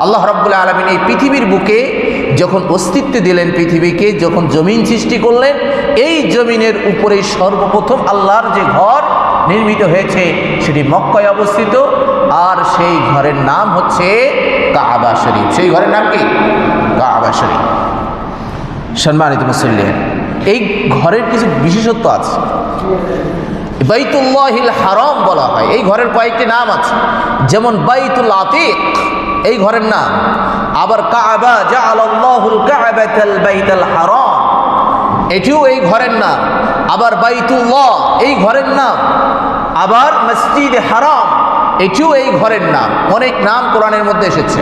আল্লাহ রব্বুল্লাহ আলমিন এই পৃথিবীর বুকে যখন অস্তিত্ব দিলেন পৃথিবীকে, যখন জমিন সৃষ্টি করলেন, এই জমিনের উপরে সর্বপ্রথম আল্লাহর যে ঘর নির্মিত হয়েছে, সেটি মক্কায় অবস্থিত। আর সেই ঘরের নাম হচ্ছে কাবা শরীফ। সেই ঘরের নাম কি? কাবা শরীফ। সম্মানিত মুসল্লিয়ান এই ঘরের কিছু বিশেষত্ব আছে। বাইতুল্লাহিল হারাম বলা হয়। এই ঘরের কয়েকটি নাম আছে। যেমন বাইতুল আতিক এই ঘরের নাম। আবার কাবা জাআলাল্লাহুল কাবাতাল বাইতাল এটিও এই ঘরের নাম। আবার বাইতুল্লাহ, এই ঘরের নাম। আবার মসজিদ হারাম, এটিও এই ঘরের নাম। অনেক নাম কোরআনের মধ্যে এসেছে।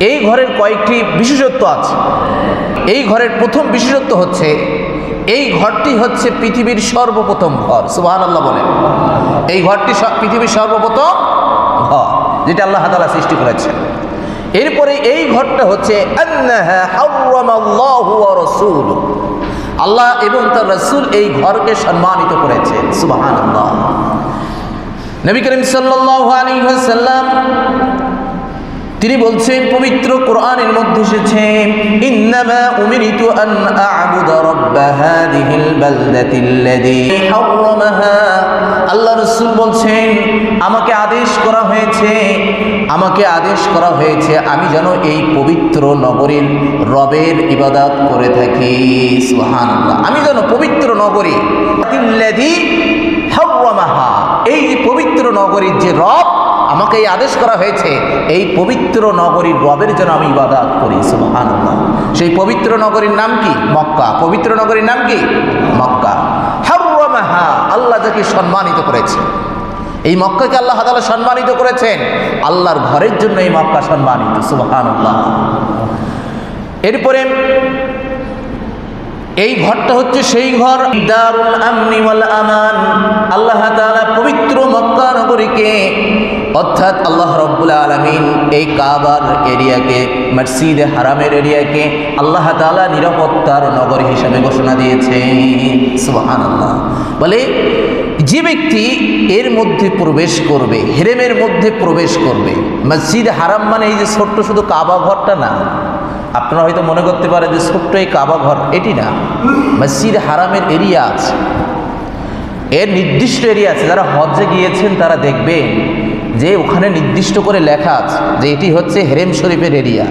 এই ঘরের কয়েকটি বিশেষত্ব আছে। এই ঘরের প্রথম বিশেষত্ব হচ্ছে, এই ঘরটি হচ্ছে পৃথিবীর সর্বপ্রথম ঘর। সুবাহান আল্লাহ এই ঘরটি পৃথিবীর সর্বপ্রথম ঘর। যেটা আল্লাহ তালা সৃষ্টি করেছেন। এরপরে এই ঘরটা হচ্ছে। আল্লাহ এবং তার রসুল এই ঘরকে সম্মানিত করেছেন। সুবাহান নবী করিম ওয়াসাল্লাম, তিনি বলছেন, পবিত্র কোরআনের মধ্যে এসেছে, ইন্নামা উমিরিতু আন আ'বুদা রাব্ব বালদাতিল্লাযী হারামাহা আল্লাহ রাসূল বলছেন, আমাকে আদেশ করা হয়েছে, আমাকে আদেশ করা হয়েছে, আমি যেন এই পবিত্র নগরীর রবের ইবাদত করে থাকি। সুবহানাল্লাহ। আমি যেন পবিত্র নগরী এই যে পবিত্র নগরীর যে রব, আমাকে এই আদেশ করা হয়েছে, এই পবিত্র নগরীর রবের জন্য আমি ইবাদাত করি। সুবহানাল্লাহ। সেই পবিত্র নগরীর নাম কি? মক্কা। পবিত্র নগরীর নাম কি? মক্কা। হাররামাহা আল্লাহ যাকে সম্মানিত করেছে এই মক্কাকে আল্লাহ তালা সম্মানিত করেছেন। আল্লাহর ঘরের জন্য এই মক্কা সম্মানিত সুহান এরপরে এই ঘরটা হচ্ছে সেই ঘর আমনি আমান। আল্লাহ পবিত্র মক্কা নগরীকে, অর্থাৎ আল্লাহ রব্বুল আলামিন এই কাবার এরিয়াকে, মসজিদে হারামের এরিয়াকে আল্লাহ তালা নিরাপত্তার নগর হিসাবে ঘোষণা দিয়েছে। সুবহানাল্লাহ। বলে, যে ব্যক্তি এর মধ্যে প্রবেশ করবে, হেরেমের মধ্যে প্রবেশ করবে, মসজিদ হারাম মানে এই যে ছোট্ট শুধু কাবা ঘরটা না, আপনারা হয়তো মনে করতে পারেন যে ছোট্ট এই কাবা ঘর, এটি না। মসজিদ হারামের এরিয়া আছে। এর নির্দিষ্ট এরিয়া আছে, যারা হজ্জে গিয়েছেন তারা দেখবে যে ওখানে নির্দিষ্ট করে লেখা আছে যে এটি হচ্ছে হেরেম শরীফের এরিয়া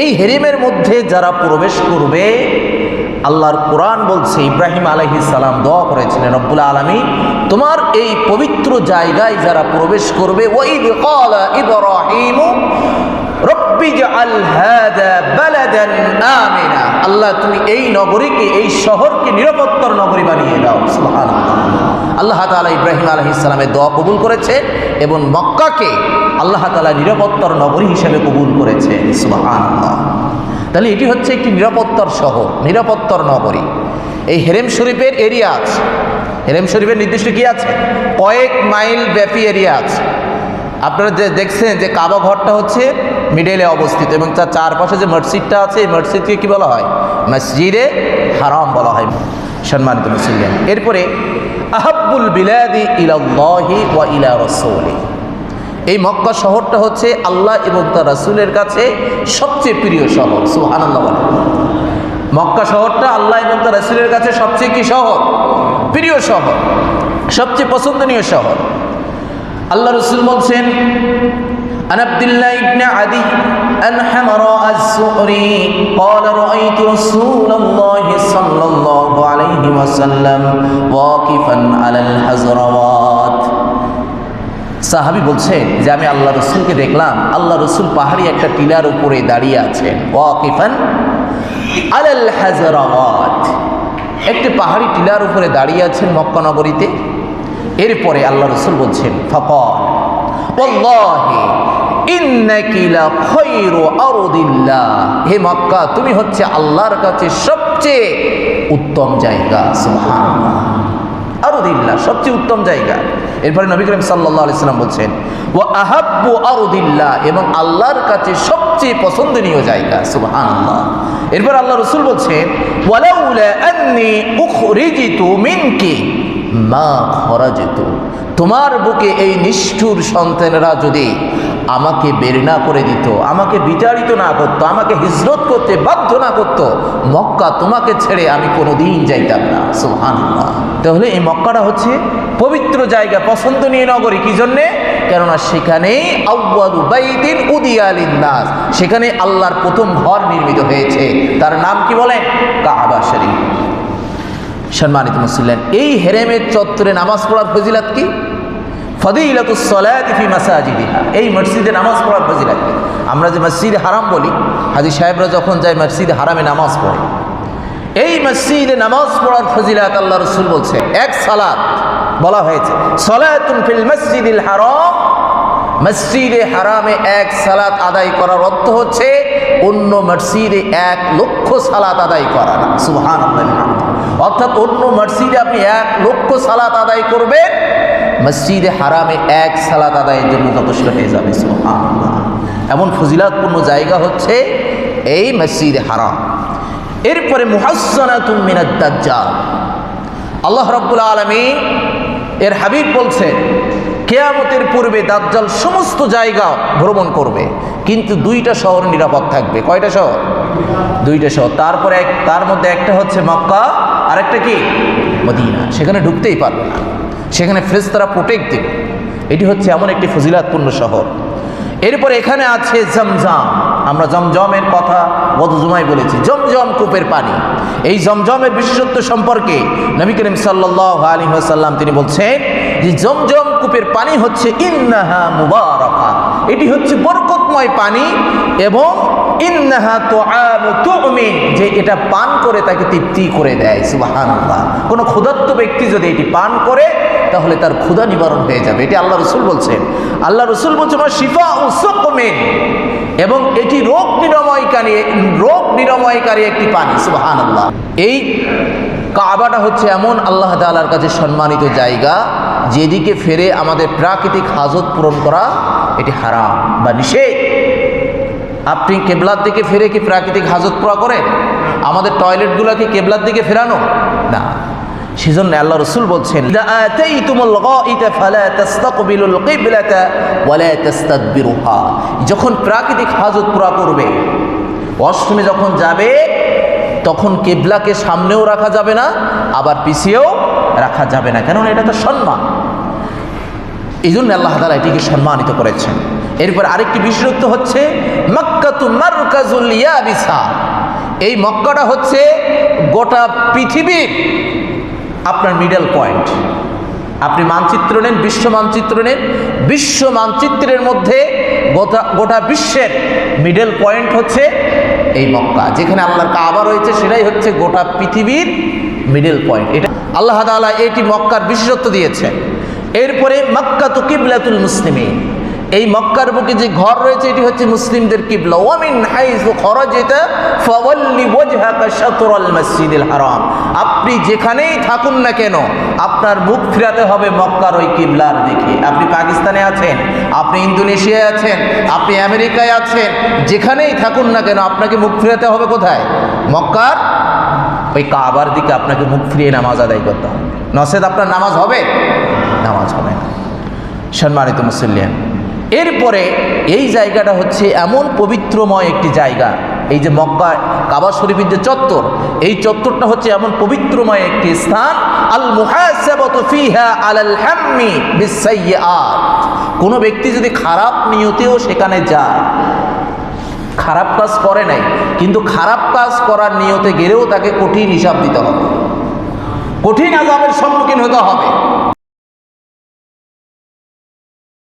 এই হেরেমের মধ্যে যারা প্রবেশ করবে, আল্লাহর কোরআন বলছে, ইব্রাহিম আলহি সালাম দোয়া করেছিলেন, রব্বুল আলমী তোমার এই পবিত্র জায়গায় যারা প্রবেশ করবে ওই ইব্রাহিম আল্লাহ, তুমি এই নগরীকে, এই শহরকে নিরাপত্তার নগরী বানিয়ে দাও। আল্লাহ তাআলা ইব্রাহিম আলাইহিস সালামের দোয়া কবুল করেছে এবং মক্কাকে আল্লাহ তালা নিরাপত্তার নগরী হিসেবে কবুল করেছে। তাহলে এটি হচ্ছে একটি নিরাপত্তার শহর, নিরাপত্তার নগরী। এই হেরেম শরীফের এরিয়া আছে। হেরেম শরীফের নির্দিষ্ট কি আছে? কয়েক মাইল ব্যাপী এরিয়া আছে। আপনারা যে দেখছেন যে কাবা ঘরটা হচ্ছে মিডেলে অবস্থিত এবং তার চারপাশে যে মসজিদটা আছে, এই মসজিদকে কি বলা হয়? মসজিদে হারাম বলা হয় সম্মানিত মুসলিম। এরপরে, আহাব্বুল বিলাদি ইলাল্লাহি ওয়া ইলা রসৌলি। এই মক্কা শহরটা হচ্ছে আল্লাহ এবং তার রাসূলের কাছে সবচেয়ে প্রিয় শহর, সুবহানাল্লাহ বলে। মক্কা শহরটা আল্লাহ এবং তার রাসূলের কাছে সবচেয়ে কি শহর? প্রিয় শহর, সবচেয়ে পছন্দনীয় শহর। আল্লাহ রসুল বলছেন عن عبد الله بن عدي أن حمراء الزهري قال رأيت رسول الله صلى الله عليه وسلم واقفا على الحزروات সাহাবি বলছেন যে আমি আল্লাহ রসুলকে দেখলাম আল্লাহ রসুল পাহাড়ি একটা টিলার উপরে দাঁড়িয়ে আছেন ওয়াকিফান আলাল হাজারাওয়াত একটি পাহাড়ি টিলার উপরে দাঁড়িয়ে আছেন মক্কা নগরীতে এরপরে আল্লাহ রসুল বলছেন ফকর হে মক্কা, তুমি হচ্ছে আল্লাহর কাছে সবচেয়ে উত্তম জায়গা আরদিল্লাহ, সবচেয়ে উত্তম জায়গা। এরপরে নবী করিম সাল্লাল্লাহু আলাইহি সাল্লাম বলছেন ও আহাব্বু আরদিল্লাহ এবং আল্লাহর কাছে সবচেয়ে পছন্দনীয় জায়গা, সুবহানাল্লাহ। এরপর আল্লাহ রসুল বলছেন, ওয়ালাউলা আন্নি উখরিজিতু মিনকি মা খরা যেত। তোমার বুকে এই নিষ্ঠুর সন্তানেরা যদি আমাকে বের না করে দিত, আমাকে বিচারিত না করতো, আমাকে হিজরত করতে বাধ্য না করতো, মক্কা তোমাকে ছেড়ে আমি কোনো দিন যাইতাম না। সোহান তাহলে এই মক্কাটা হচ্ছে পবিত্র জায়গা, পছন্দনীয় নগরী। কি জন্যে? কেননা সেখানেই আউ্বালু বাইদিন উদিয়ালিন নাস সেখানে আল্লাহর প্রথম ঘর নির্মিত হয়েছে। তার নাম কি বলেন? কাবা শরীফ। সম্মানিত মুসলিম, এই হেরেমের চত্বরে নামাজ পড়ার ফজিলাত কি? ফি মাসাজিদিহা। এই মসজিদে নামাজ পড়ার ফজিলাত কি? আমরা যে মসজিদে হারাম বলি, হাজি সাহেবরা যখন যায় মসজিদে হারামে নামাজ পড়ে, এই মসজিদে নামাজ পড়ার ফজিলাত আল্লাহ রসুল বলছে, এক সালাত বলা হয়েছে, সলাতুন ফিল মসজিদিল হারাম। মসজিদে হারামে এক সালাত আদায় করার অর্থ হচ্ছে, অন্য মসজিদে এক লক্ষ সালাত আদায় করা সুহান অর্থাৎ অন্য মসজিদে আপনি এক লক্ষ সালাত আদায় করবেন, মসজিদে হারামে এক সালাত আদায়ের জন্য যথেষ্ট হয়ে যাবে এমন ফজিলাতপূর্ণ জায়গা হচ্ছে এই মসজিদে হারাম। এরপরে দাজ্জাল। আল্লাহ রাব্বুল আলামিন এর হাবিব বলছে কেয়ামতের পূর্বে দাজ্জাল সমস্ত জায়গা ভ্রমণ করবে, কিন্তু দুইটা শহর নিরাপদ থাকবে। কয়টা শহর? দুইটা শহর। তারপরে এক তার মধ্যে একটা হচ্ছে মক্কা আর একটা কি? মদিনা। সেখানে ঢুকতেই পারবে না। সেখানে ফ্রেস্তারা প্রোটেক্ট দেবে। এটি হচ্ছে এমন একটি ফজিলাতপূর্ণ শহর। এরপর এখানে আছে জমজম। আমরা জমজমের কথা গত জুমায় বলেছি। জমজম কূপের পানি। এই জমজমের বিশেষত্ব সম্পর্কে নবী করিম সাল্লাহ আলী তিনি বলছেন যে জমজম কূপের পানি হচ্ছে ইন্নাহা মুবারকা। এটি হচ্ছে বরকতময় পানি এবং যে এটা পান করে তাকে তৃপ্তি করে দেয় সুবাহান্লাহ কোনো ক্ষুধার্ত ব্যক্তি যদি এটি পান করে, তাহলে তার ক্ষুধা নিবারণ হয়ে যাবে। এটি আল্লাহ রসুল বলছেন। আল্লাহ রসুল বলছেন শিফা উসমেন এবং এটি রোগ নিরাময়কারী রোগ নিরাময়কারী একটি পানি সুবাহান আল্লাহ এই কাবাটা হচ্ছে এমন আল্লাহ তালার কাছে সম্মানিত জায়গা, যেদিকে ফেরে আমাদের প্রাকৃতিক হাজত পূরণ করা এটি হারাম বা নিষেধ। আপনি কেবলার দিকে ফিরে কি প্রাকৃতিক হাজত পুরা করেন আমাদের টয়লেটগুলো কি কেবলার দিকে ফেরানো? না। সেজন্য আল্লাহ রসুল বলছেন "ইযা আতাইতুমুল গাইতা ফালা তাস্তাকবিলুল কিবলাতা ওয়ালা তাস্তাদবিরুহা। যখন প্রাকৃতিক হাজত পুরা করবে, অষ্টমে যখন যাবে, তখন কেবলাকে সামনেও রাখা যাবে না, আবার পিছিয়েও রাখা যাবে না। কেননা এটা তো সম্মান। এই জন্য আল্লাহ তালা এটিকে সম্মানিত করেছেন। এরপর আরেকটি বিশেষত্ব হচ্ছে এই মক্কাটা হচ্ছে গোটা পৃথিবীর আপনার মিডল পয়েন্ট আপনি মানচিত্র নেন, বিশ্ব মানচিত্র নেন, বিশ্ব মানচিত্রের মধ্যে গোটা গোটা বিশ্বের মিডল পয়েন্ট হচ্ছে এই মক্কা। যেখানে আল্লাহর কাবা রয়েছে, সেটাই হচ্ছে গোটা পৃথিবীর মিডল পয়েন্ট এটা আল্লাহ তাআলা এটি মক্কার বিশেষত্ব দিয়েছেন। এরপরে মক্কা তো কিবলাতুল মুসলিমিন। এই মক্কার বুকে যে ঘর রয়েছে, এটি হচ্ছে মুসলিমদের কিবলা। ওয়ামিন হাইসু খরাজিতা ফাওয়াল্লি ওয়াজহাকা শাতরাল মসজিদিল হারাম। আপনি যেখানেই থাকুন না কেন, আপনার মুখ ফিরাতে হবে মক্কার ওই কিবলার দিকে। আপনি পাকিস্তানে আছেন, আপনি ইন্দোনেশিয়ায় আছেন, আপনি আমেরিকায় আছেন, যেখানেই থাকুন না কেন, আপনাকে মুখ ফিরাতে হবে কোথায়? মক্কার ওই কাবার দিকে আপনাকে মুখ ফিরিয়ে নামাজ আদায় করতে হবে। নসেদ, আপনার নামাজ হবে? নামাজ হবে। না সম্মানিত মুসল্লিয়ান এরপরে এই জায়গাটা হচ্ছে এমন পবিত্রময় একটি জায়গা। এই যে মক্কা, কাবা শরীফের যে চত্বর, এই চত্বরটা হচ্ছে এমন পবিত্রময় একটি স্থান। আল কোনো ব্যক্তি যদি খারাপ নিয়তেও সেখানে যায়, খারাপ কাজ করে নাই, কিন্তু খারাপ কাজ করার নিয়তে গেলেও তাকে কঠিন হিসাব দিতে হবে। কঠিন আজাবের সম্মুখীন হতে হবে।